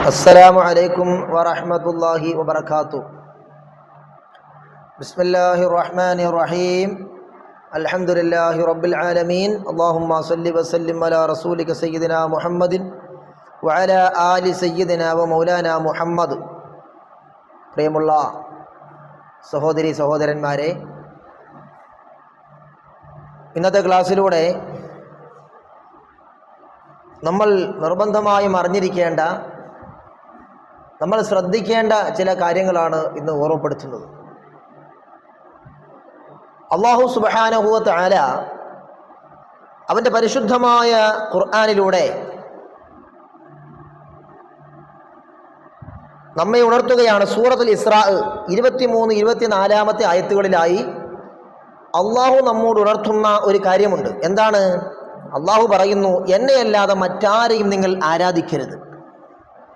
السلام عليكم ورحمة الله وبركاته بسم الله الرحمن الرحيم الحمد لله رب العالمين اللهم صل وسلم على رسولك سيدنا محمد وعلى آل سيدنا ومولانا محمد പ്രിയമുള്ള സഹോദരി സഹോദരന്മാരെ ഇന്നത്തെ ക്ലാസ്സിലൂടെ നമ്മൾ നിർബന്ധമായും അറിഞ്ഞിരിക്കേണ്ട നമ്മൾ ശ്രദ്ധിക്കേണ്ട ചില കാര്യങ്ങളാണ് ഇന്ന് ഓർമ്മപ്പെടുത്തുന്നത്. അള്ളാഹു സുബാനഹുവത്ത് ആല അവന്റെ പരിശുദ്ധമായ ഖുർആാനിലൂടെ നമ്മെ ഉണർത്തുകയാണ്. സൂറത്തുൽ ഇസ്രാ ഇരുപത്തിമൂന്ന് ഇരുപത്തിനാലാമത്തെ ആയത്തുകളിലായി അള്ളാഹു നമ്മോട് ഉണർത്തുന്ന ഒരു കാര്യമുണ്ട്. എന്താണ്? അള്ളാഹു പറയുന്നു എന്നെയല്ലാതെ മറ്റാരെയും നിങ്ങൾ ആരാധിക്കരുത്.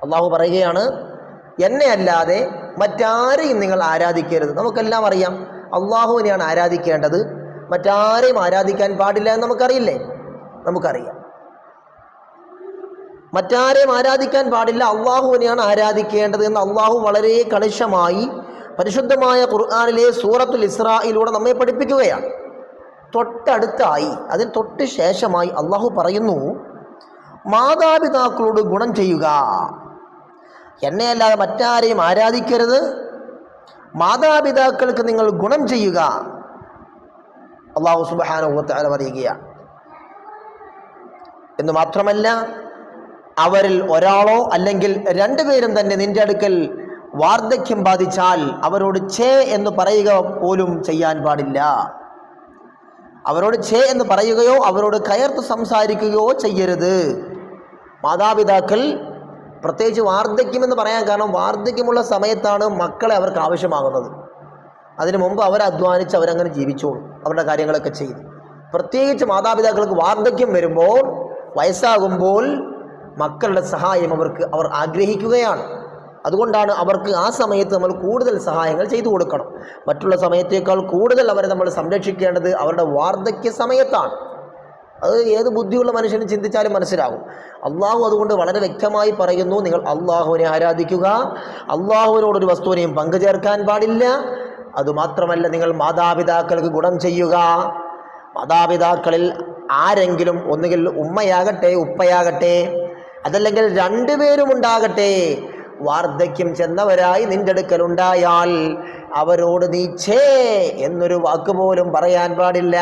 അള്ളാഹു പറയുകയാണ് എന്നെയല്ലാതെ മറ്റാരെയും നിങ്ങൾ ആരാധിക്കരുത്. നമുക്കെല്ലാം അറിയാം. അള്ളാഹുവിനെയാണ് ആരാധിക്കേണ്ടത്. മറ്റാരെയും ആരാധിക്കാൻ പാടില്ല എന്ന് നമുക്കറിയില്ലേ? നമുക്കറിയാം. മറ്റാരെയും ആരാധിക്കാൻ പാടില്ല അള്ളാഹുവിനെയാണ് ആരാധിക്കേണ്ടത് എന്ന് അള്ളാഹു വളരെ കണിശമായി പരിശുദ്ധമായ ഖുർആാനിലെ സൂറത്തുൽ ഇസ്രായിലൂടെ നമ്മെ പഠിപ്പിക്കുകയാണ്. തൊട്ടടുത്തായി അതിന് തൊട്ട് ശേഷമായി അള്ളാഹു പറയുന്നു മാതാപിതാക്കളോട് ഗുണം ചെയ്യുക. എന്നെയല്ലാതെ മറ്റാരെയും ആരാധിക്കരുത്. മാതാപിതാക്കൾക്ക് നിങ്ങൾ ഗുണം ചെയ്യുക. അള്ളാഹു സുബാനുഭവത്താലും അറിയുകയാണ് എന്ന് മാത്രമല്ല അവരിൽ ഒരാളോ അല്ലെങ്കിൽ രണ്ടുപേരും തന്നെ നിന്റെ അടുക്കൽ വാർദ്ധക്യം ബാധിച്ചാൽ അവരോട് ചേ എന്ന് പറയുക പോലും ചെയ്യാൻ പാടില്ല. അവരോട് ചേ എന്ന് പറയുകയോ അവരോട് കയർത്ത് സംസാരിക്കുകയോ ചെയ്യരുത്. മാതാപിതാക്കൾ പ്രത്യേകിച്ച് വാർദ്ധക്യം എന്ന് പറയാൻ കാരണം വാർദ്ധക്യമുള്ള സമയത്താണ് മക്കളെ അവർക്ക് ആവശ്യമാകുന്നത്. അതിനു മുമ്പ് അവർ അധ്വാനിച്ച് അവരങ്ങനെ ജീവിച്ചോളും അവരുടെ കാര്യങ്ങളൊക്കെ ചെയ്തു. പ്രത്യേകിച്ച് മാതാപിതാക്കൾക്ക് വാർദ്ധക്യം വരുമ്പോൾ വയസ്സാകുമ്പോൾ മക്കളുടെ സഹായം അവർക്ക് അവർ ആഗ്രഹിക്കുകയാണ്. അതുകൊണ്ടാണ് അവർക്ക് ആ സമയത്ത് നമ്മൾ കൂടുതൽ സഹായങ്ങൾ ചെയ്തു കൊടുക്കണം. മറ്റുള്ള സമയത്തേക്കാൾ കൂടുതൽ അവരെ നമ്മൾ സംരക്ഷിക്കേണ്ടത് അവരുടെ വാർദ്ധക്യ സമയത്താണ്. അത് ഏത് ബുദ്ധിയുള്ള മനുഷ്യനും ചിന്തിച്ചാലും മനസ്സിലാകും. അള്ളാഹു അതുകൊണ്ട് വളരെ വ്യക്തമായി പറയുന്നു നിങ്ങൾ അള്ളാഹുവിനെ ആരാധിക്കുക. അള്ളാഹുവിനോടൊരു വസ്തുവിനെയും പങ്കുചേർക്കാൻ പാടില്ല. അതുമാത്രമല്ല നിങ്ങൾ മാതാപിതാക്കൾക്ക് ഗുണം ചെയ്യുക. മാതാപിതാക്കളിൽ ആരെങ്കിലും ഒന്നുകിൽ ഉമ്മയാകട്ടെ ഉപ്പയാകട്ടെ അതല്ലെങ്കിൽ രണ്ടുപേരും ഉണ്ടാകട്ടെ വാർദ്ധക്യം ചെന്നവരായി നിന്റെ അടുക്കലുണ്ടായാൽ അവരോട് നീച്ചേ എന്നൊരു വാക്ക് പോലും പറയാൻ പാടില്ല.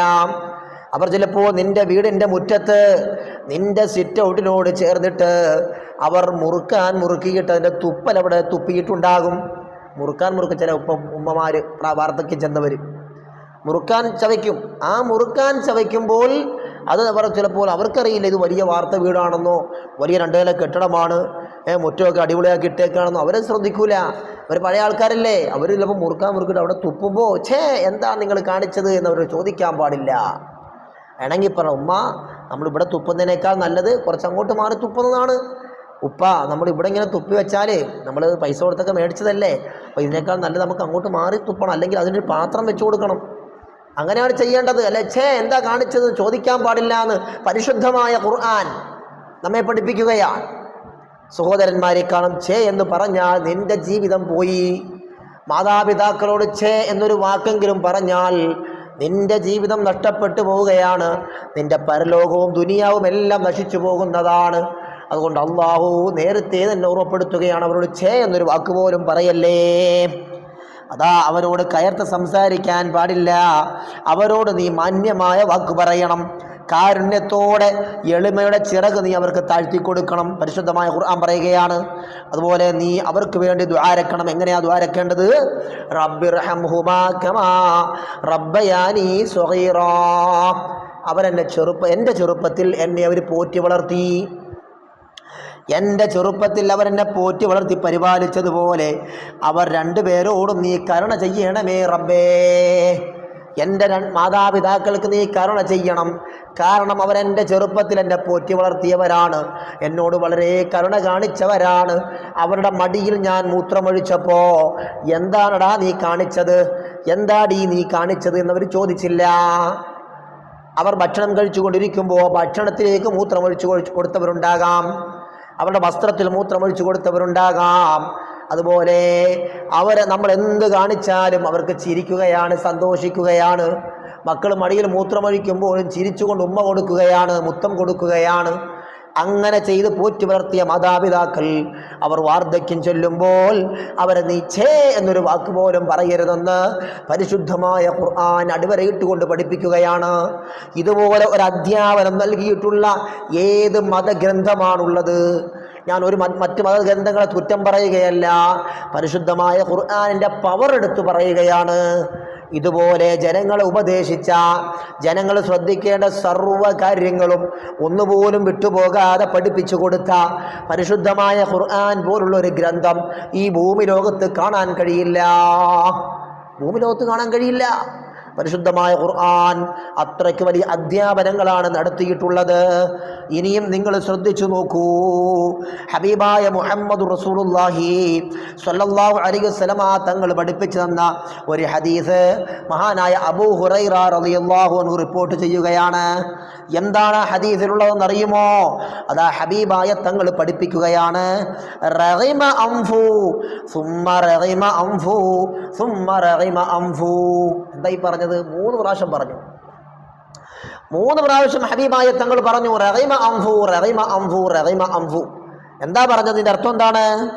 അവർ ചിലപ്പോൾ നിന്റെ വീടിന്റെ മുറ്റത്ത് നിന്റെ സിറ്റ് ഔട്ടിനോട് ചേർന്നിട്ട് അവർ മുറുക്കാൻ മുറുക്കിയിട്ട് അതിന്റെ തുപ്പൽ അവിടെ തുപ്പിയിട്ടുണ്ടാകും. മുറുക്കാൻ മുറുക്ക് ചില ഉപ്പ ഉമ്മമാർ വാർദ്ധക്യം ചെന്നവർ മുറുക്കാൻ ചവയ്ക്കും. ആ മുറുക്കാൻ ചവയ്ക്കുമ്പോൾ അത് അവർ ചിലപ്പോൾ അവർക്കറിയില്ല ഇത് വലിയ വാർത്ത വീടാണെന്നോ വലിയ രണ്ടു നില കെട്ടിടമാണ് മുറ്റമൊക്കെ അടിപൊളിയാക്കി ഇട്ടേക്കാണെന്നോ. അവരെ ശ്രദ്ധിക്കൂല. അവർ പഴയ ആൾക്കാരല്ലേ. അവർ ചിലപ്പോൾ മുറുക്കാൻ മുറുക്കിട്ട് അവിടെ തുപ്പുമ്പോൾ ഛേ എന്താ നിങ്ങൾ കാണിച്ചത് എന്നവർ ചോദിക്കാൻ പാടില്ല. വേണമെങ്കിൽ പറ ഉമ്മ നമ്മളിവിടെ തുപ്പുന്നതിനേക്കാൾ നല്ലത് കുറച്ച് അങ്ങോട്ട് മാറി തുപ്പുന്നതാണ്. ഉപ്പ നമ്മൾ ഇവിടെ ഇങ്ങനെ തുപ്പി വെച്ചാൽ നമ്മൾ പൈസ കൊടുത്തൊക്കെ മേടിച്ചതല്ലേ? അപ്പോൾ ഇതിനേക്കാൾ നല്ലത് നമുക്ക് അങ്ങോട്ട് മാറി തുപ്പണം അല്ലെങ്കിൽ അതിനൊരു പാത്രം വെച്ച് കൊടുക്കണം. അങ്ങനെയാണ് ചെയ്യേണ്ടത്. അല്ലെ? ഛേ എന്താ കാണിച്ചത്? ചോദിക്കാൻ പാടില്ല എന്ന് പരിശുദ്ധമായ ഖുർആൻ നമ്മെ പഠിപ്പിക്കുകയാണ്. സഹോദരന്മാരെ കാണും ഛേ എന്ന് പറഞ്ഞാൽ നിന്റെ ജീവിതം പോയി. മാതാപിതാക്കളോട് ഛേ എന്നൊരു വാക്കെങ്കിലും പറഞ്ഞാൽ നിന്റെ ജീവിതം നഷ്ടപ്പെട്ടു പോവുകയാണ്. നിന്റെ പരലോകവും ദുനിയാവും എല്ലാം നശിച്ചു പോകുന്നതാണ്. അതുകൊണ്ട് അള്ളാഹു നേരത്തെ തന്നെ ഉറപ്പെടുത്തുകയാണ്. അവരോട് ഛേ എന്നൊരു വാക്ക് പോലും പറയല്ലേ? അതാ അവരോട് കയർത്ത് സംസാരിക്കാൻ പാടില്ല. അവരോട് നീ മാന്യമായ വാക്ക് പറയണം. കാരുണ്യത്തോടെ എളിമയുടെ ചിറക് നീ അവർക്ക് താഴ്ത്തി കൊടുക്കണം പരിശുദ്ധമായ ഖുർആൻ പറയുകയാണ്. അതുപോലെ നീ അവർക്ക് വേണ്ടി ദ്വാരക്കണം എങ്ങനെയാണ് ദ്വാരക്കേണ്ടത് റബ്ബയാനി അവരെന്നെ ചെറുപ്പ എന്റെ ചെറുപ്പത്തിൽ എന്നെ അവർ പോറ്റി വളർത്തി. എന്റെ ചെറുപ്പത്തിൽ അവരെന്നെ പോറ്റി വളർത്തി പരിപാലിച്ചതുപോലെ അവർ രണ്ടുപേരോടും നീ കരുണ ചെയ്യണമേ റബ്ബേ. എന്റെ മാതാപിതാക്കൾക്ക് നീ കരുണ ചെയ്യണം. കാരണം അവരെന്റെ ചെറുപ്പത്തിൽ എന്നെ പോറ്റി വളർത്തിയവരാണ്. എന്നോട് വളരെ കരുണ കാണിച്ചവരാണ്. അവരുടെ മടിയിൽ ഞാൻ മൂത്രമൊഴിച്ചപ്പോൾ എന്താണടാ നീ കാണിച്ചത്? എന്താടീ നീ കാണിച്ചത്? എന്നവർ ചോദിച്ചില്ല. അവർ ഭക്ഷണം കഴിച്ചുകൊണ്ടിരിക്കുമ്പോൾ ഭക്ഷണത്തിലേക്ക് മൂത്രമൊഴിച്ചു കൊടുത്തവരുണ്ടാകാം. അവരുടെ വസ്ത്രത്തിൽ മൂത്രമൊഴിച്ചു കൊടുത്തവരുണ്ടാകാം. അതുപോലെ അവരെ നമ്മൾ എന്ത് കാണിച്ചാലും അവർക്ക് ചിരിക്കുകയാണ് സന്തോഷിക്കുകയാണ്. മക്കൾ മടിയിൽ മൂത്രമൊഴിക്കുമ്പോഴും ചിരിച്ചുകൊണ്ട് ഉമ്മ കൊടുക്കുകയാണ് മുത്തം കൊടുക്കുകയാണ്. അങ്ങനെ ചെയ്ത് പോറ്റി വളർത്തിയ മാതാപിതാക്കൾ അവർ വാർദ്ധക്യം ചൊല്ലുമ്പോൾ അവരെ നീ ഛേ എന്നൊരു വാക്ക് പോലും പറയരുതെന്ന് പരിശുദ്ധമായ ഖുർആൻ അടിവരയിട്ടുകൊണ്ട് പഠിപ്പിക്കുകയാണ്. ഇതുപോലെ ഒരു അധ്യാപനം നൽകിയിട്ടുള്ള ഏത് മതഗ്രന്ഥമാണുള്ളത്? ഞാൻ ഒരു മറ്റ് മതഗ്രന്ഥങ്ങളെ കുറ്റം പറയുകയല്ല. പരിശുദ്ധമായ ഖുർആാനിന്റെ പവർ എടുത്തു പറയുകയാണ്. ഇതുപോലെ ജനങ്ങളെ ഉപദേശിച്ച ജനങ്ങൾ ശ്രദ്ധിക്കേണ്ട സർവ കാര്യങ്ങളും ഒന്നുപോലും വിട്ടുപോകാതെ പഠിപ്പിച്ചു കൊടുത്ത പരിശുദ്ധമായ ഖുർആൻ പോലുള്ള ഒരു ഗ്രന്ഥം ഈ ഭൂമി ലോകത്ത് കാണാൻ കഴിയില്ല. ഭൂമി ലോകത്ത് കാണാൻ കഴിയില്ല. പരിശുദ്ധമായ ഖുർആൻ അത്രയ്ക്ക് വലിയ അധ്യാപനങ്ങളാണ് നടത്തിയിട്ടുള്ളത്. ഇനിയും നിങ്ങൾ ശ്രദ്ധിച്ചു നോക്കൂ. ഹബീബായ മുഹമ്മദ് റസൂലുള്ളാഹി സ്വല്ലല്ലാഹു അലൈഹി വസല്ലമ തങ്ങൾ പഠിപ്പിച്ചു തന്ന ഒരു ഹദീസ് മഹാനായ അബൂ ഹുറൈറ റളിയല്ലാഹു അൻഹു റിപ്പോർട്ട് ചെയ്യുകയാണ്. എന്താണ് ഹദീസിലുള്ളതെന്ന് അറിയുമോ? അതാ ഹബീബായ തങ്ങൾ പഠിപ്പിക്കുകയാണ്. റഹിമ അംഫു സുമ്മ റഹിമ അംഫു സുമ്മ റഹിമ അംഫു. എന്തായി പറഞ്ഞത് മൂന്ന് പ്രാവശ്യം പറഞ്ഞു. മൂന്ന് പ്രാവശ്യം ഹബീബായ തങ്ങൾ പറഞ്ഞു റഹൈമ അംഫു റഹൈമ അംഫു റഹൈമ അംഫു. എന്താ പറഞ്ഞതിന്റെ അർത്ഥം എന്താണ്?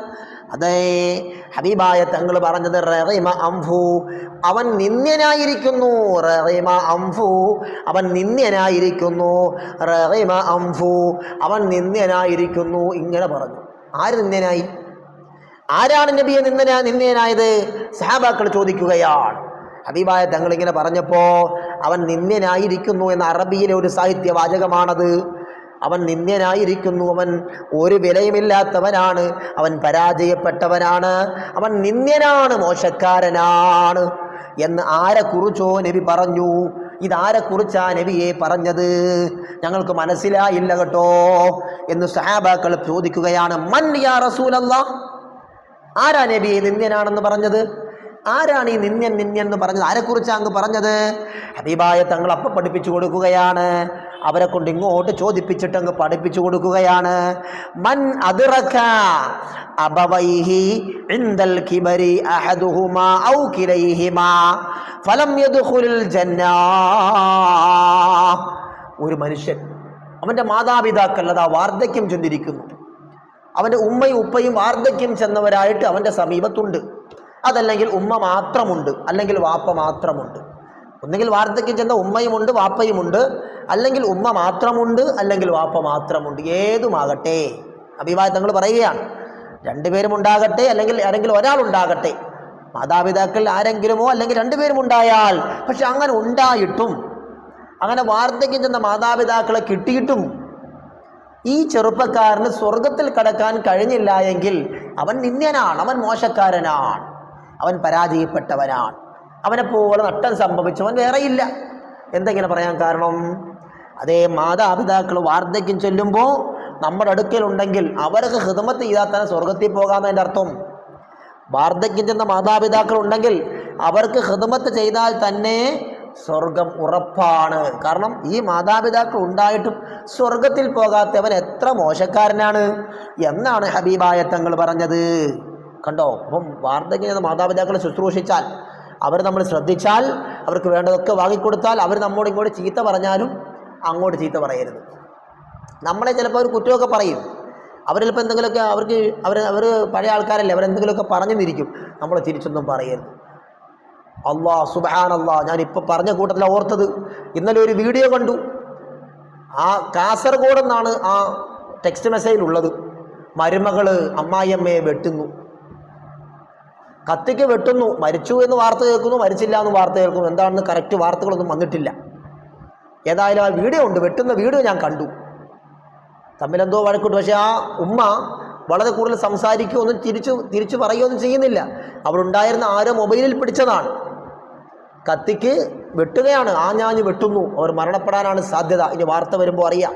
അതെ ഹബീബായ തങ്ങൾ പറഞ്ഞത് റഹൈമ അംഫു അവൻ നിന്ദ്യനായിരിക്കുന്നു. റഹൈമ അംഫു അവൻ നിന്ദ്യനായിരിക്കുന്നു. റഹൈമ അംഫു അവൻ നിന്ദ്യനായിരിക്കുന്നു. ഇങ്ങനെ പറഞ്ഞു. ആര് നിന്ദ്യനായി? ആരാണ് നബിയെ നിന്ദന നിന്ദ്യനായത്? സഹാബാക്കൾ ചോദിക്കുകയാണ്. ഹബീബായ തങ്ങൾ ഇങ്ങനെ പറഞ്ഞപ്പോൾ അവൻ നിന്ദ്യനായിരിക്കുന്നു എന്ന അറബിയിലെ ഒരു സാഹിത്യ വാചകമാണത് അവൻ നിന്ദ്യനായിരിക്കുന്നു. അവൻ ഒരു വിലയുമില്ലാത്തവനാണ്. അവൻ പരാജയപ്പെട്ടവനാണ്. അവൻ നിന്ദ്യനാണ് മോശക്കാരനാണ് എന്ന് ആരെക്കുറിച്ചോ നബി പറഞ്ഞു. ഇതാരെക്കുറിച്ചാ നബിയെ പറഞ്ഞത്? ഞങ്ങൾക്ക് മനസ്സിലായില്ല കേട്ടോ എന്ന് സഹാബാക്കൾ ചോദിക്കുകയാണ്. മൻ യാ റസൂലല്ലാ? ആരാ നബിയെ നിന്ദ്യനാണെന്ന് പറഞ്ഞത്? ആരാണ് ഈ നിന്യൻ നിന്യൻ എന്ന് പറഞ്ഞത്? ആരെക്കുറിച്ചാണ് അങ്ങ് പറഞ്ഞത്? ഹബീബായ തങ്ങൾ അപ്പം പഠിപ്പിച്ചു കൊടുക്കുകയാണ്. അവരെ കൊണ്ട് ഇങ്ങോട്ട് ചോദിപ്പിച്ചിട്ട് അങ്ങ് പഠിപ്പിച്ചു കൊടുക്കുകയാണ്. മൻ ഇൻദൽ കിബരി അഹദുഹുമാ ഔ ഫലം ഒരു മനുഷ്യൻ അവന്റെ മാതാപിതാക്കൾ അത് ആ വാർദ്ധക്യം ചെന്നിരിക്കുന്നു. അവന്റെ ഉമ്മയും ഉപ്പയും വാർദ്ധക്യം ചെന്നവരായിട്ട് അവന്റെ സമീപത്തുണ്ട്. അതല്ലെങ്കിൽ ഉമ്മ മാത്രമുണ്ട് അല്ലെങ്കിൽ വാപ്പ മാത്രമുണ്ട്. ഒന്നുകിൽ വാർദ്ധക്യം ചെന്ന ഉമ്മയുമുണ്ട് വാപ്പയുമുണ്ട്. അല്ലെങ്കിൽ ഉമ്മ മാത്രമുണ്ട് അല്ലെങ്കിൽ വാപ്പ മാത്രമുണ്ട്. ഏതുമാകട്ടെ? അഭിപ്രായം തങ്ങൾ പറയുകയാണ്. രണ്ടുപേരും ഉണ്ടാകട്ടെ അല്ലെങ്കിൽ ആരെങ്കിലും ഒരാളുണ്ടാകട്ടെ. മാതാപിതാക്കൾ ആരെങ്കിലുമോ അല്ലെങ്കിൽ രണ്ടുപേരും ഉണ്ടായാൽ പക്ഷെ അങ്ങനെ ഉണ്ടായിട്ടും അങ്ങനെ വാർദ്ധക്യം ചെന്ന മാതാപിതാക്കളെ കിട്ടിയിട്ടും ഈ ചെറുപ്പക്കാരന് സ്വർഗത്തിൽ കടക്കാൻ കഴിഞ്ഞില്ല എങ്കിൽ അവൻ നിന്ദ്യനാണ് അവൻ മോശക്കാരനാണ്. അവൻ പരാജയപ്പെട്ടവനാണ്. അവനെപ്പോലെ നട്ടം സംഭവിച്ചവൻ വേറെയില്ല. എന്തെങ്ങനെ പറയാൻ കാരണം? അതേ മാതാപിതാക്കൾ വാർദ്ധക്യം ചൊല്ലുമ്പോൾ നമ്മുടെ അടുക്കലുണ്ടെങ്കിൽ അവർക്ക് ഹിതമത്ത് ചെയ്താൽ തന്നെ സ്വർഗത്തിൽ പോകാമെന്നതിന്റെ അർത്ഥം. വാർദ്ധക്യം ചെന്ന മാതാപിതാക്കൾ ഉണ്ടെങ്കിൽ അവർക്ക് ഹിതമത്ത് ചെയ്താൽ തന്നെ സ്വർഗം ഉറപ്പാണ്. കാരണം ഈ മാതാപിതാക്കൾ ഉണ്ടായിട്ടും സ്വർഗത്തിൽ പോകാത്തവൻ എത്ര മോശക്കാരനാണ്? എന്നാണ് ഹബീബായ തങ്ങൾ പറഞ്ഞത്. കണ്ടോ? അപ്പം വാർദ്ധക്യം മാതാപിതാക്കളെ ശുശ്രൂഷിച്ചാൽ അവർ നമ്മൾ ശ്രദ്ധിച്ചാൽ അവർക്ക് വേണ്ടതൊക്കെ വാങ്ങിക്കൊടുത്താൽ അവർ നമ്മോട് ഇങ്ങോട്ട് ചീത്ത പറഞ്ഞാലും അങ്ങോട്ട് ചീത്ത പറയരുത്. നമ്മളെ ചിലപ്പോൾ അവർ കുറ്റമൊക്കെ പറയും. അവരിലിപ്പോൾ എന്തെങ്കിലുമൊക്കെ അവർക്ക് അവർ അവർ പഴയ ആൾക്കാരല്ലേ അവരെന്തെങ്കിലുമൊക്കെ പറഞ്ഞു നിരിക്കും നമ്മൾ തിരിച്ചൊന്നും പറയരുത്. അള്ളാ സുബാൻ അള്ളാ ഞാൻ ഇപ്പോൾ പറഞ്ഞ കൂട്ടത്തിൽ ഓർത്തത്. ഇന്നലെ ഒരു വീഡിയോ കണ്ടു. ആ കാസർഗോഡ് നിന്നാണ് ആ ടെക്സ്റ്റ് മെസ്സേജിലുള്ളത് മരുമകൾ അമ്മായിയമ്മയെ വെട്ടുന്നു. കത്തിക്ക് വെട്ടുന്നു മരിച്ചു എന്ന് വാർത്ത കേൾക്കുന്നു മരിച്ചില്ല എന്ന് വാർത്ത കേൾക്കുന്നു. എന്താണെന്ന് കറക്റ്റ് വാർത്തകളൊന്നും വന്നിട്ടില്ല. ഏതായാലും ആ വീഡിയോ ഉണ്ട് വെട്ടുന്ന വീഡിയോ ഞാൻ കണ്ടു. തമ്മിലെന്തോ വഴക്കുണ്ട്. പക്ഷേ ആ ഉമ്മ വളരെ കൂടുതൽ സംസാരിക്കുകയോ ഒന്നും തിരിച്ചു തിരിച്ചു പറയുകയൊന്നും ചെയ്യുന്നില്ല. അവളുണ്ടായിരുന്ന ആരോ മൊബൈലിൽ പിടിച്ചതാണ്. കത്തിക്ക് വെട്ടുകയാണ്. ആ ഞാഞ്ഞ് വെട്ടുന്നു. അവർ മരണപ്പെടാനാണ് സാധ്യത. ഇനി വാർത്ത വരുമ്പോൾ അറിയാം.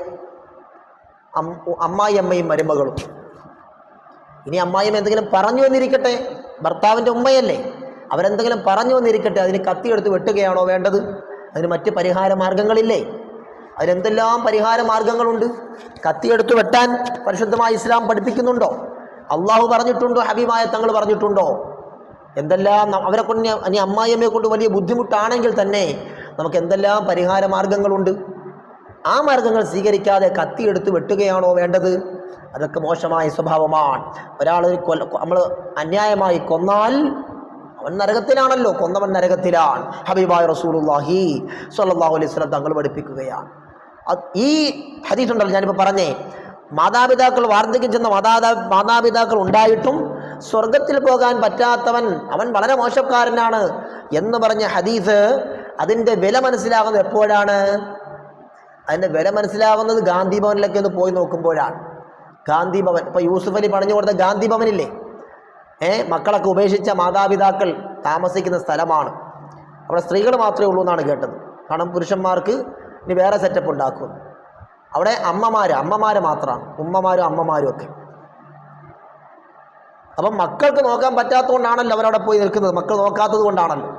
അമ്മായി അമ്മയും മരുമകളും. ഇനി അമ്മായിയും എന്തെങ്കിലും പറഞ്ഞു വന്നിരിക്കട്ടെ ഭർത്താവിന്റെ ഉമ്മയല്ലേ? അവരെന്തെങ്കിലും പറഞ്ഞു വന്നിരിക്കട്ടെ അതിന് കത്തിയെടുത്ത് വെട്ടുകയാണോ വേണ്ടത്? അതിന് മറ്റ് പരിഹാര മാർഗങ്ങളില്ലേ? അതിനെന്തെല്ലാം പരിഹാര മാർഗങ്ങളുണ്ട്? കത്തിയെടുത്ത് വെട്ടാൻ പരിശുദ്ധമായ ഇസ്ലാം പഠിപ്പിക്കുന്നുണ്ടോ? അള്ളാഹു പറഞ്ഞിട്ടുണ്ടോ? ഹബീബായ തങ്ങൾ പറഞ്ഞിട്ടുണ്ടോ? എന്തെല്ലാം അവരെ കൊണ്ട് ഇനി അമ്മായിയമ്മയെ കൊണ്ട് വലിയ ബുദ്ധിമുട്ടാണെങ്കിൽ തന്നെ നമുക്ക് എന്തെല്ലാം പരിഹാര മാർഗങ്ങളുണ്ട്? ആ മാർഗങ്ങൾ സ്വീകരിക്കാതെ കത്തിയെടുത്ത് വെട്ടുകയാണോ വേണ്ടത്? അതൊക്കെ മോശമായ സ്വഭാവമാണ്. ഒരാൾ കൊല നമ്മൾ അന്യായമായി കൊന്നാൽ അവൻ നരകത്തിലാണല്ലോ കൊന്നവൻ നരകത്തിലാണ്. ഹബീബായ റസൂലുള്ളാഹി സ്വല്ലല്ലാഹു അലൈഹി വസല്ലം തങ്ങൾ പഠിപ്പിക്കുകയാണ്. ഈ ഹദീസ് ഉണ്ടല്ലോ ഞാനിപ്പോൾ പറഞ്ഞേ. മാതാപിതാക്കൾ വാർദ്ധക്യം ചെന്ന മാതാ മാതാപിതാക്കൾ ഉണ്ടായിട്ടും സ്വർഗത്തിൽ പോകാൻ പറ്റാത്തവൻ അവൻ വളരെ മോശക്കാരനാണ് എന്ന് പറഞ്ഞ ഹദീസ് അതിന്റെ വില മനസ്സിലാകുന്നത് എപ്പോഴാണ്? അതിന്റെ വില മനസ്സിലാകുന്നത് ഗാന്ധി ഭവനിലൊക്കെ ഒന്ന് പോയി നോക്കുമ്പോഴാണ്. ഗാന്ധി ഭവൻ. ഇപ്പോൾ യൂസുഫ് അലി പറഞ്ഞു കൊടുത്ത ഗാന്ധി ഭവനില്ലേ? ഏ മക്കളൊക്കെ ഉപേക്ഷിച്ച മാതാപിതാക്കൾ താമസിക്കുന്ന സ്ഥലമാണ്. അവിടെ സ്ത്രീകൾ മാത്രമേ ഉള്ളൂ എന്നാണ് കേട്ടത്. കാരണം പുരുഷന്മാർക്ക് ഇനി വേറെ സെറ്റപ്പ് ഉണ്ടാക്കും. അവിടെ അമ്മമാർ അമ്മമാർ മാത്രമാണ്. ഉമ്മമാരും അമ്മമാരും ഒക്കെ. അപ്പം മക്കൾക്ക് നോക്കാൻ പറ്റാത്തതുകൊണ്ടാണല്ലോ അവരവിടെ പോയി നിൽക്കുന്നത്. മക്കൾ നോക്കാത്തത് കൊണ്ടാണല്ലോ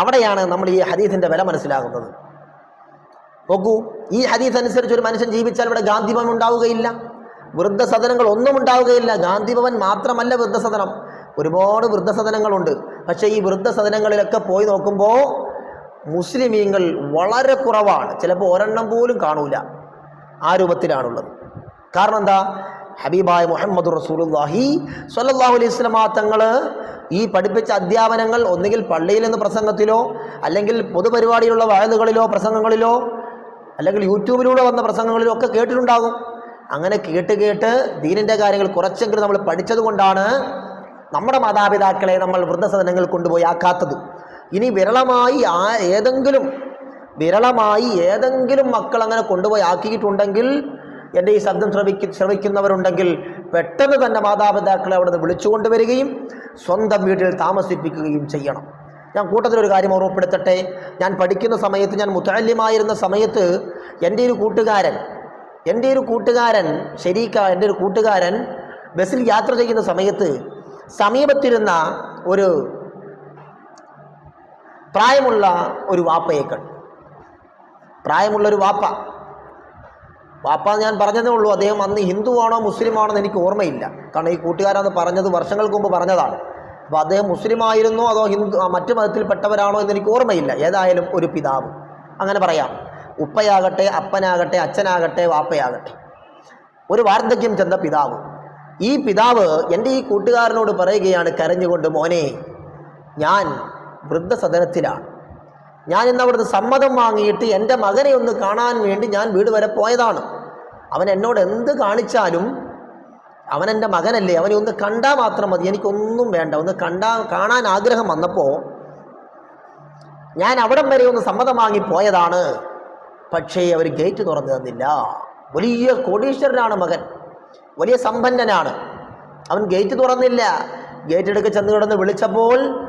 അവിടെയാണ് നമ്മൾ ഈ ഹദീസിന്റെ വില മനസ്സിലാകുന്നത്. നോക്കൂ ഈ ഹദീസ് അനുസരിച്ച് ഒരു മനുഷ്യൻ ജീവിച്ചാൽ ഇവിടെ ഗാന്ധിഭവൻ ഉണ്ടാവുകയില്ല. വൃദ്ധസദനങ്ങൾ ഒന്നും ഉണ്ടാവുകയില്ല. ഗാന്ധിഭവൻ മാത്രമല്ല വൃദ്ധസദനം. ഒരുപാട് വൃദ്ധസദനങ്ങളുണ്ട്. പക്ഷേ ഈ വൃദ്ധസദനങ്ങളിലൊക്കെ പോയി നോക്കുമ്പോൾ മുസ്ലിമീങ്ങൾ വളരെ കുറവാണ്. ചിലപ്പോൾ ഒരെണ്ണം പോലും കാണൂല. ആ രൂപത്തിലാണുള്ളത്. കാരണം എന്താ? ഹബീബായ മുഹമ്മദ് റസൂലുള്ളാഹി സ്വല്ലല്ലാഹു അലൈഹി സ്വലമാ തങ്ങൾ ഈ പഠിപ്പിച്ച അധ്യാപനങ്ങൾ ഒന്നുകിൽ പള്ളിയിൽ നിന്ന് പ്രസംഗത്തിലോ അല്ലെങ്കിൽ പൊതുപരിപാടിയിലുള്ള വയലുകളിലോ പ്രസംഗങ്ങളിലോ അല്ലെങ്കിൽ യൂട്യൂബിലൂടെ വന്ന പ്രസംഗങ്ങളിലൊക്കെ കേട്ടിട്ടുണ്ടാകും. അങ്ങനെ കേട്ട് കേട്ട് ദീനിന്റെ കാര്യങ്ങൾ കുറച്ചെങ്കിലും നമ്മൾ പഠിച്ചത് കൊണ്ടാണ് നമ്മുടെ മാതാപിതാക്കളെ നമ്മൾ വൃദ്ധസദനങ്ങൾ കൊണ്ടുപോയി ആക്കാത്തത്. ഇനി വിരളമായി ആ ഏതെങ്കിലും വിരളമായി ഏതെങ്കിലും മക്കൾ അങ്ങനെ കൊണ്ടുപോയി ആക്കിയിട്ടുണ്ടെങ്കിൽ എന്റെ ഈ ശബ്ദം ശ്രവിക്ക ശ്രവിക്കുന്നവരുണ്ടെങ്കിൽ പെട്ടെന്ന് തന്നെ മാതാപിതാക്കളെ അവിടെ നിന്ന് വിളിച്ചുകൊണ്ട് വരികയും സ്വന്തം വീട്ടിൽ താമസിപ്പിക്കുകയും ചെയ്യണം. ഞാൻ കൂട്ടത്തിലൊരു കാര്യം ഓർമ്മപ്പെടുത്തട്ടെ? ഞാൻ പഠിക്കുന്ന സമയത്ത് ഞാൻ മുത്തല്യമായിരുന്ന സമയത്ത് എന്റെ ഒരു കൂട്ടുകാരൻ എന്റെ ഒരു കൂട്ടുകാരൻ ശരീക്ക എന്റെ ഒരു കൂട്ടുകാരൻ ബസ്സിൽ യാത്ര ചെയ്യുന്ന സമയത്ത് സമീപത്തിരുന്ന ഒരു പ്രായമുള്ള ഒരു വാപ്പയെ കണ്ടു. പ്രായമുള്ള ഒരു വാപ്പ. വാപ്പ ഞാൻ പറഞ്ഞതേ ഉള്ളൂ അദ്ദേഹം അന്ന് ഹിന്ദുവാണോ മുസ്ലിമാണോ എന്ന് എനിക്ക് ഓർമ്മയില്ല. കാരണം ഈ കൂട്ടുകാരാന്ന് പറഞ്ഞത് വർഷങ്ങൾക്ക് മുമ്പ് പറഞ്ഞതാണ്. അപ്പോൾ അദ്ദേഹം മുസ്ലിം ആയിരുന്നോ അതോ ഹിന്ദു മറ്റു മതത്തിൽപ്പെട്ടവരാണോ എന്ന് എനിക്ക് ഓർമ്മയില്ല. ഏതായാലും ഒരു പിതാവ്. അങ്ങനെ പറയാം. ഉപ്പയാകട്ടെ അപ്പനാകട്ടെ അച്ഛനാകട്ടെ വാപ്പയാകട്ടെ. ഒരു വാർദ്ധക്യം ചെന്ന പിതാവ്. ഈ പിതാവ് എന്റെ ഈ കൂട്ടുകാരനോട് പറയുകയാണ് കരഞ്ഞുകൊണ്ട് മോനെ ഞാൻ വൃദ്ധസദനത്തിലാണ്. ഞാൻ ഇന്ന് അവിടുന്ന് സമ്മതം വാങ്ങിയിട്ട് എന്റെ മകനെ ഒന്ന് കാണാൻ വേണ്ടി ഞാൻ വീട് വരെ പോയതാണ്. അവൻ എന്നോട് എന്ത് കാണിച്ചാലും അവൻ എന്റെ മകനല്ലേ അവനെ ഒന്ന് കണ്ടാൽ മാത്രം മതി എനിക്കൊന്നും വേണ്ട. ഒന്ന് കണ്ടാ കാണാൻ ആഗ്രഹം വന്നപ്പോൾ ഞാൻ അവിടം വരെ ഒന്ന് സമ്മതം വാങ്ങി പോയതാണ്. പക്ഷേ അവർ ഗേറ്റ് തുറന്നു തന്നില്ല. വലിയ കോടീശ്വരനാണ് മകൻ. വലിയ സമ്പന്നനാണ്. അവൻ ഗേറ്റ് തുറന്നില്ല. ഗേറ്റ് എടുക്ക ചെന്ന് കിടന്ന് വിളിച്ചപ്പോൾ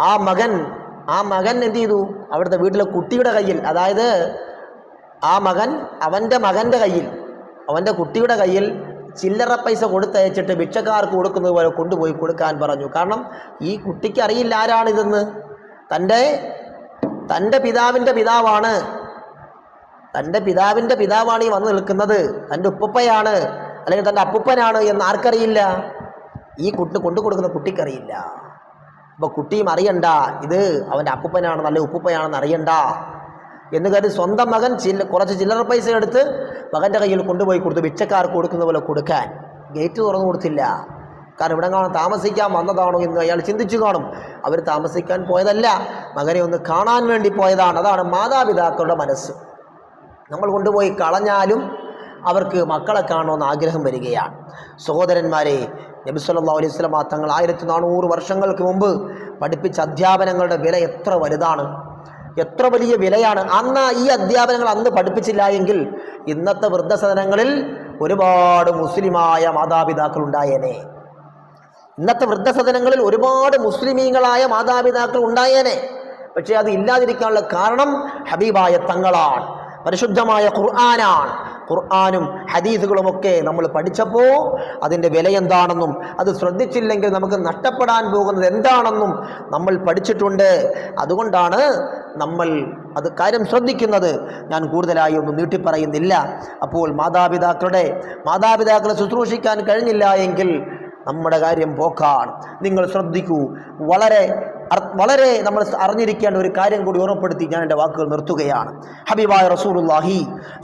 ആ മകൻ ആ മകൻ എന്ത് ചെയ്തു? അവിടുത്തെ വീട്ടിലെ കുട്ടിയുടെ കയ്യിൽ അതായത് ആ മകൻ അവന്റെ മകന്റെ കയ്യിൽ അവന്റെ കുട്ടിയുടെ കയ്യിൽ ചില്ലറ പൈസ കൊടുത്തയച്ചിട്ട് ഭിക്ഷക്കാർക്ക് കൊടുക്കുന്നത് പോലെ കൊണ്ടുപോയി കൊടുക്കാൻ പറഞ്ഞു. കാരണം ഈ കുട്ടിക്ക് അറിയില്ല ആരാണിതെന്ന്. തന്റെ തന്റെ പിതാവിന്റെ പിതാവാണ്. തന്റെ പിതാവിന്റെ പിതാവാണ് ഈ വന്ന് നിൽക്കുന്നത്. തന്റെ ഉപ്പപ്പയാണ്. അല്ലെങ്കിൽ തന്റെ അപ്പൂപ്പനാണ് എന്ന് ആർക്കറിയില്ല? ഈ കുട്ടി കൊണ്ടു കൊടുക്കുന്ന കുട്ടിക്കറിയില്ല. അപ്പോൾ കുട്ടിയും അറിയണ്ട. ഇത് അവന്റെ അപ്പുപ്പനാണെന്ന് അല്ലെങ്കിൽ ഉപ്പൂപ്പയാണെന്ന് അറിയണ്ട. എന്ന് കരുതി സ്വന്തം മകൻ ചില്ല കുറച്ച് ചില്ലറ പൈസ എടുത്ത് മകന്റെ കയ്യിൽ കൊണ്ടുപോയി കൊടുത്ത് ഭിക്ഷക്കാർക്ക് കൊടുക്കുന്ന പോലെ കൊടുക്കാൻ. ഗേറ്റ് തുറന്നു കൊടുത്തില്ല. കാരണം ഇവിടെ കാണാൻ താമസിക്കാൻ വന്നതാണോ എന്ന് അയാൾ ചിന്തിച്ചു കാണും. അവർ താമസിക്കാൻ പോയതല്ല മകനെ ഒന്ന് കാണാൻ വേണ്ടി പോയതാണ്. അതാണ് മാതാപിതാക്കളുടെ മനസ്സ്. നമ്മൾ കൊണ്ടുപോയി കളഞ്ഞാലും അവർക്ക് മക്കളെ കാണണമെന്ന് ആഗ്രഹം വരികയാണ്. സഹോദരന്മാരെ നബി സല്ലാ അലൈഹി വസല്ലമ തങ്ങൾ ആയിരത്തി നാനൂറ് വർഷങ്ങൾക്ക് മുമ്പ് പഠിപ്പിച്ച അധ്യാപനങ്ങളുടെ വില എത്ര വലുതാണ്. എത്ര വലിയ വിലയാണ്. അന്ന് ഈ അധ്യാപനങ്ങൾ അന്ന് പഠിപ്പിച്ചില്ല എങ്കിൽ ഇന്നത്തെ വൃദ്ധസദനങ്ങളിൽ ഒരുപാട് മുസ്ലിമായ മാതാപിതാക്കൾ ഉണ്ടായേനെ. ഇന്നത്തെ വൃദ്ധസദനങ്ങളിൽ ഒരുപാട് മുസ്ലിമീങ്ങളായ മാതാപിതാക്കൾ ഉണ്ടായേനെ. പക്ഷേ അത് ഇല്ലാതിരിക്കാനുള്ള കാരണം ഹബീബായ തങ്ങളാണ്. പരിശുദ്ധമായ ഖുർആനാണ്. ഖുർആാനും ഹദീസുകളുമൊക്കെ നമ്മൾ പഠിച്ചപ്പോൾ അതിന്റെ വില എന്താണെന്നും അത് ശ്രദ്ധിച്ചില്ലെങ്കിൽ നമുക്ക് നഷ്ടപ്പെടാൻ പോകുന്നത് എന്താണെന്നും നമ്മൾ പഠിച്ചിട്ടുണ്ട്. അതുകൊണ്ടാണ് നമ്മൾ അത് കാര്യം ശ്രദ്ധിക്കുന്നത്. ഞാൻ കൂടുതലായി ഒന്നും നീട്ടിപ്പറയുന്നില്ല. അപ്പോൾ മാതാപിതാക്കളുടെ മാതാപിതാക്കളെ ശുശ്രൂഷിക്കാൻ കഴിഞ്ഞില്ല എങ്കിൽ നമ്മുടെ കാര്യം പോക്കാണ്. നിങ്ങൾ ശ്രദ്ധിക്കൂ. വളരെ വളരെ നമ്മൾ അറിഞ്ഞിരിക്കേണ്ട ഒരു കാര്യം കൂടി ഓർമ്മപ്പെടുത്തി ഞാൻ എന്റെ വാക്കുകൾ നിർത്തുകയാണ്. ഹബീബായ റസൂലുള്ളാഹി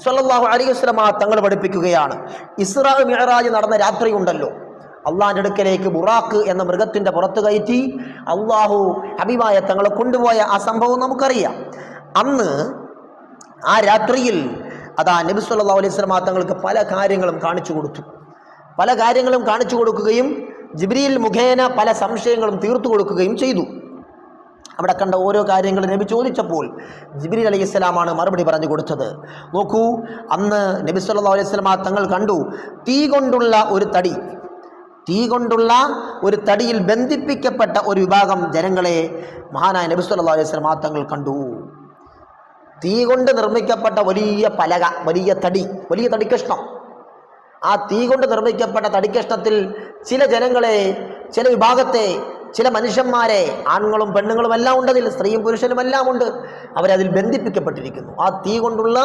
സ്വല്ലല്ലാഹു അലൈഹി വസല്ലമ തങ്ങൾ പഠിപ്പിക്കുകയാണ്. ഇസ്രാ മിഹറാജ് നടന്ന രാത്രി ഉണ്ടല്ലോ. അള്ളാഹിന്റെ അടുക്കലേക്ക് ബുറാക്ക് എന്ന മൃഗത്തിന്റെ പുറത്ത് കയറ്റി അള്ളാഹു ഹബീബായ തങ്ങളെ കൊണ്ടുപോയ ആ സംഭവം നമുക്കറിയാം. അന്ന് ആ രാത്രിയിൽ അതാ നബി സല്ലാ അലൈഹി തങ്ങൾക്ക് പല കാര്യങ്ങളും കാണിച്ചു കൊടുത്തു. പല കാര്യങ്ങളും കാണിച്ചു കൊടുക്കുകയും ജിബ്രീൽ മുഖേന പല സംശയങ്ങളും തീർത്തു കൊടുക്കുകയും ചെയ്തു. അവിടെ കണ്ട ഓരോ കാര്യങ്ങൾ നബി ചോദിച്ചപ്പോൾ ജിബിരി അലൈഹി സ്വലാമാണ് മറുപടി പറഞ്ഞു കൊടുത്തത്. നോക്കൂ അന്ന് നബി സല്ലല്ലാഹു അലൈഹി വസല്ലമ തങ്ങൾ കണ്ടു തീ കൊണ്ടുള്ള ഒരു തടി തീ കൊണ്ടുള്ള ഒരു തടിയിൽ ബന്ധിപ്പിക്കപ്പെട്ട ഒരു വിഭാഗം ജനങ്ങളെ മഹാനായ നബി സല്ലല്ലാഹു അലൈഹി വസല്ലമ തങ്ങൾ കണ്ടു. തീ കൊണ്ട് നിർമ്മിക്കപ്പെട്ട വലിയ പലക വലിയ തടി വലിയ തടിക്കഷ്ണം. ആ തീ കൊണ്ട് നിർമ്മിക്കപ്പെട്ട തടിക്കഷ്ണത്തിൽ ചില ജനങ്ങളെ ചില വിഭാഗത്തെ ചില മനുഷ്യന്മാരെ ആണുങ്ങളും പെണ്ണുങ്ങളും എല്ലാം ഉണ്ടതിൽ സ്ത്രീയും പുരുഷനും എല്ലാം ഉണ്ട്. അവരതിൽ ബന്ധിപ്പിക്കപ്പെട്ടിരിക്കുന്നു. ആ തീ കൊണ്ടുള്ള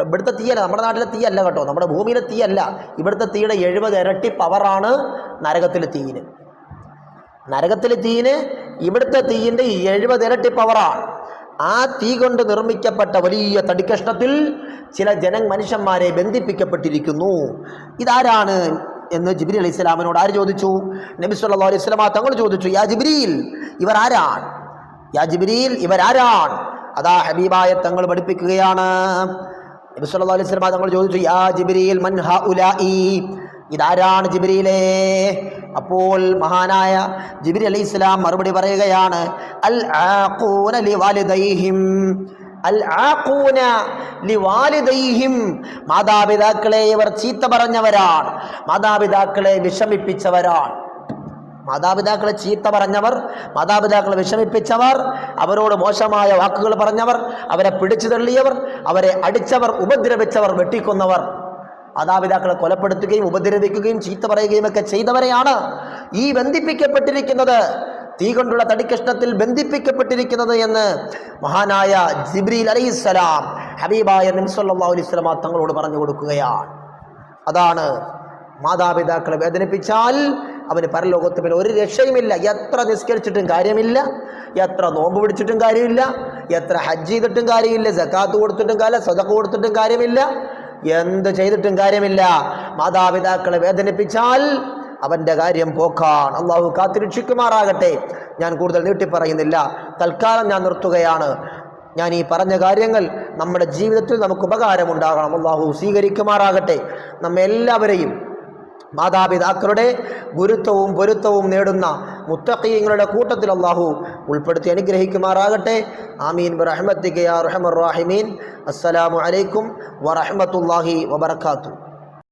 ഇവിടുത്തെ തീയല്ല നമ്മുടെ നാട്ടിലെ തീയല്ല കേട്ടോ. നമ്മുടെ ഭൂമിയിലെ തീയല്ല. ഇവിടുത്തെ തീയുടെ എഴുപത് ഇരട്ടി പവറാണ് നരകത്തിലെ തീയിന്. നരകത്തിലെ തീയിന് ഇവിടുത്തെ തീയിന്റെ എഴുപത് ഇരട്ടി പവറാണ് ആ തീ കൊണ്ട് നിർമ്മിക്കപ്പെട്ട വലിയ തടിക്കഷ്ണത്തിൽ ചില ജന മനുഷ്യന്മാരെ ബന്ധിപ്പിക്കപ്പെട്ടിരിക്കുന്നു. ഇതാരാണ് എന്ന് ജിബ്രി അലൈഹി സ്വലാമിനോട് ആര് ചോദിച്ചു? നബി സല്ലാ അലൈഹി സ്വലാമ തങ്ങൾ ചോദിച്ചു യാ ജിബ്രീൽ ഇവർ ആരാണ്? യാ ജിബിരിയിൽ ഇവർ ആരാണ്? അതാ ഹബീബായ തങ്ങൾ പഠിപ്പിക്കുകയാണ്. നബി സല്ലാ അലൈഹി സ്വലാമ തങ്ങൾ ചോദിച്ചു യാ ജിബ്രീൽ മൻ ഹഉലായി ഇതാരാണ് ജിബ്രീലേ? അപ്പോൾ മഹാനായ ജിബിരി അലൈഹി ഇസ്ലാം മറുപടി പറയുകയാണ് അൽ ആഖൂന ലിവാലിദൈഹിം. അൽ ആഖൂന ലിവാലിദൈഹിം. മാതാപിതാക്കളെ ഇവർ ചീത്ത പറഞ്ഞവരാണ്. മാതാപിതാക്കളെ വിഷമിപ്പിച്ചവരാണ്. മാതാപിതാക്കളെ ചീത്ത പറഞ്ഞവർ മാതാപിതാക്കളെ വിഷമിപ്പിച്ചവർ അവരോട് മോശമായ വാക്കുകൾ പറഞ്ഞവർ അവരെ പിടിച്ചു തള്ളിയവർ അവരെ അടിച്ചവർ ഉപദ്രവിച്ചവർ വെട്ടിക്കൊന്നവർ. മാതാപിതാക്കളെ കൊലപ്പെടുത്തുകയും ഉപദ്രവിക്കുകയും ചീത്ത പറയുകയും ഒക്കെ ചെയ്തവരെയാണ് ഈ ബന്ധിപ്പിക്കപ്പെട്ടിരിക്കുന്നത്. തീ കൊണ്ടുള്ള തടിക്കഷ്ണത്തിൽ ബന്ധിപ്പിക്കപ്പെട്ടിരിക്കുന്നത് എന്ന് മഹാനായ ജിബ്രീൽ അലൈഹിസ്സലാം ഹബീബായ നിംസല്ലാ അലൈസ്ലാം തങ്ങളോട് പറഞ്ഞു കൊടുക്കുകയാണ്. അതാണ് മാതാപിതാക്കളെ വേദനിപ്പിച്ചാൽ അവന് പരലോകത്ത് പിന്നെ ഒരു രക്ഷയുമില്ല. എത്ര നിസ്കരിച്ചിട്ടും കാര്യമില്ല എത്ര നോമ്പ് പിടിച്ചിട്ടും കാര്യമില്ല എത്ര ഹജ്ജ് ചെയ്തിട്ടും കാര്യമില്ല സക്കാത്ത് കൊടുത്തിട്ടും കാര്യം സ്വതക്ക് കൊടുത്തിട്ടും കാര്യമില്ല എന്ത് ചെയ്തിട്ടും കാര്യമില്ല. മാതാപിതാക്കളെ വേദനിപ്പിച്ചാൽ അവന്റെ കാര്യം പോക്കാൻ അള്ളാഹു കാത്തിരക്ഷിക്കുമാറാകട്ടെ. ഞാൻ കൂടുതൽ നീട്ടിപ്പറയുന്നില്ല തൽക്കാലം ഞാൻ നിർത്തുകയാണ്. ഞാൻ ഈ പറഞ്ഞ കാര്യങ്ങൾ നമ്മുടെ ജീവിതത്തിൽ നമുക്ക് ഉപകാരമുണ്ടാകണം. അള്ളാഹു സ്വീകരിക്കുമാറാകട്ടെ. നമ്മെ എല്ലാവരെയും മാതാപിതാക്കളുടെ ഗുരുത്വവും പൊരുത്തവും നേടുന്ന മുത്തഖീങ്ങളുടെ കൂട്ടത്തിൽ അള്ളാഹു ഉൾപ്പെടുത്തി അനുഗ്രഹിക്കുമാറാകട്ടെ. ആമീൻ. റഹ്മത്തിക്കയാ റഹമർ റാഹിമീൻ. അസ്സലാമു അലൈക്കും വറഹ്മത്തുള്ളാഹി വബർക്കാത്തു